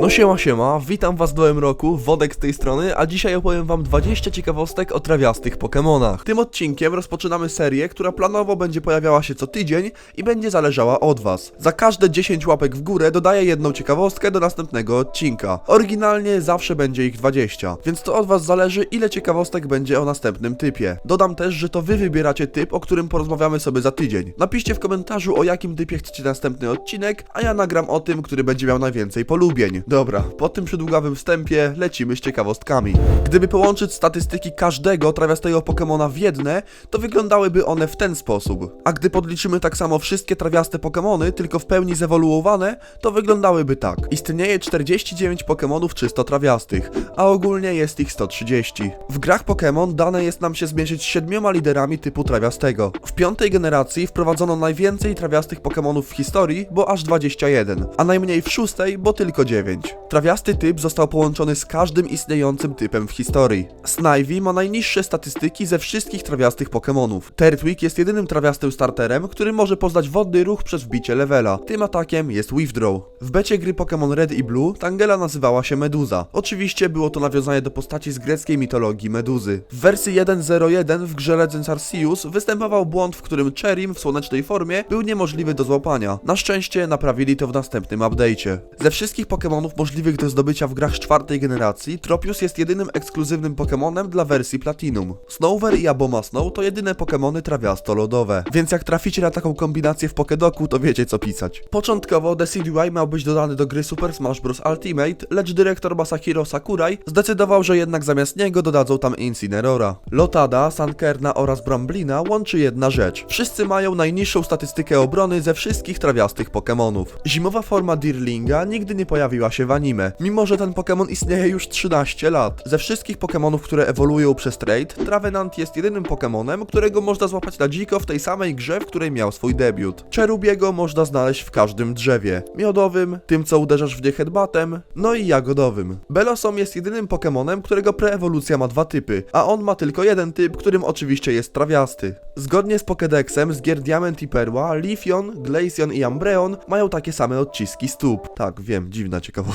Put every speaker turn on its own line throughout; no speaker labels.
No siema siema, witam was w nowym roku, Wodek z tej strony, a dzisiaj opowiem wam 20 ciekawostek o trawiastych Pokemonach. Tym odcinkiem rozpoczynamy serię, która planowo będzie pojawiała się co tydzień i będzie zależała od was. Za każde 10 łapek w górę dodaję jedną ciekawostkę do następnego odcinka. Oryginalnie zawsze będzie ich 20, więc to od was zależy ile ciekawostek będzie o następnym typie. Dodam też, że to wy wybieracie typ, o którym porozmawiamy sobie za tydzień. Napiszcie w komentarzu o jakim typie chcecie następny odcinek, a ja nagram o tym, który będzie miał najwięcej polubień. Dobra, po tym przydługawym wstępie lecimy z ciekawostkami. Gdyby połączyć statystyki każdego trawiastego Pokemona w jedne, to wyglądały one w ten sposób. A gdy podliczymy tak samo wszystkie trawiaste Pokemony, tylko w pełni zewoluowane, to wyglądałyby tak. Istnieje 49 Pokemonów czysto trawiastych, a ogólnie jest ich 130. W grach Pokémon dane jest nam się zmierzyć z siedmioma liderami typu trawiastego. W piątej generacji wprowadzono najwięcej trawiastych Pokémonów w historii, bo aż 21, a najmniej w szóstej, bo tylko 9. Trawiasty typ został połączony z każdym istniejącym typem w historii. Snivy ma najniższe statystyki ze wszystkich trawiastych Pokémonów. Turtwig jest jedynym trawiastym starterem, który może poznać wodny ruch przez wbicie levela. Tym atakiem jest Withdraw. W becie gry Pokémon Red i Blue Tangela nazywała się Meduza. Oczywiście było to nawiązanie do postaci z greckiej mitologii Meduzy. W wersji 1.0.1 w grze Legends Arceus występował błąd, w którym Cherim w słonecznej formie był niemożliwy do złapania. Na szczęście naprawili to w następnym update'cie. Ze wszystkich Pokémonów możliwych do zdobycia w grach czwartej generacji, Tropius jest jedynym ekskluzywnym Pokémonem dla wersji Platinum. Snover i Abomasnow to jedyne Pokémony trawiasto-lodowe, więc jak traficie na taką kombinację w Pokédoku, to wiecie co pisać. Początkowo CDY miał być dodany do gry Super Smash Bros. Ultimate, lecz dyrektor Masahiro Sakurai zdecydował, że jednak zamiast niego dodadzą tam Incinerora. Lotada, Sankerna oraz Bramblina łączy jedna rzecz. Wszyscy mają najniższą statystykę obrony ze wszystkich trawiastych Pokémonów. Zimowa forma Dirlinga nigdy nie pojawiła się w anime, mimo że ten Pokémon istnieje już 13 lat. Ze wszystkich Pokémonów, które ewoluują przez trade, Travenant jest jedynym Pokémonem, którego można złapać na dziko w tej samej grze, w której miał swój debiut. Cherubiego można znaleźć w każdym drzewie. Miodowym, tym co uderzasz w nie headbatem, no i jagodowym. Belosom jest jedynym Pokémonem, którego preewolucja ma dwa typy, a on ma tylko jeden typ, którym oczywiście jest trawiasty. Zgodnie z Pokédexem z gier Diament i Perła, Leafeon, Glaceon i Umbreon mają takie same odciski stóp. Tak, wiem, dziwna ciekawostka.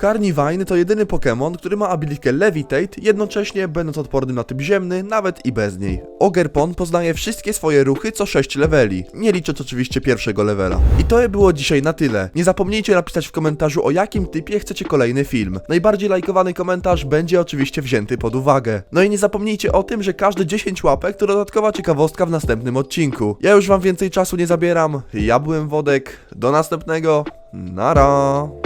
Carnivine to jedyny Pokémon, który ma abilikę Levitate, jednocześnie będąc odpornym na typ ziemny, nawet i bez niej. Ogerpon poznaje wszystkie swoje ruchy co 6 leveli, nie licząc oczywiście pierwszego levela. I to by było dzisiaj na tyle. Nie zapomnijcie napisać w komentarzu o jakim typie chcecie kolejny film. Najbardziej lajkowany komentarz będzie oczywiście wzięty pod uwagę. No i nie zapomnijcie o tym, że każde 10 łapek to dodatkowa ciekawostka w następnym odcinku. Ja już wam więcej czasu nie zabieram, ja byłem Wodek, do następnego, nara!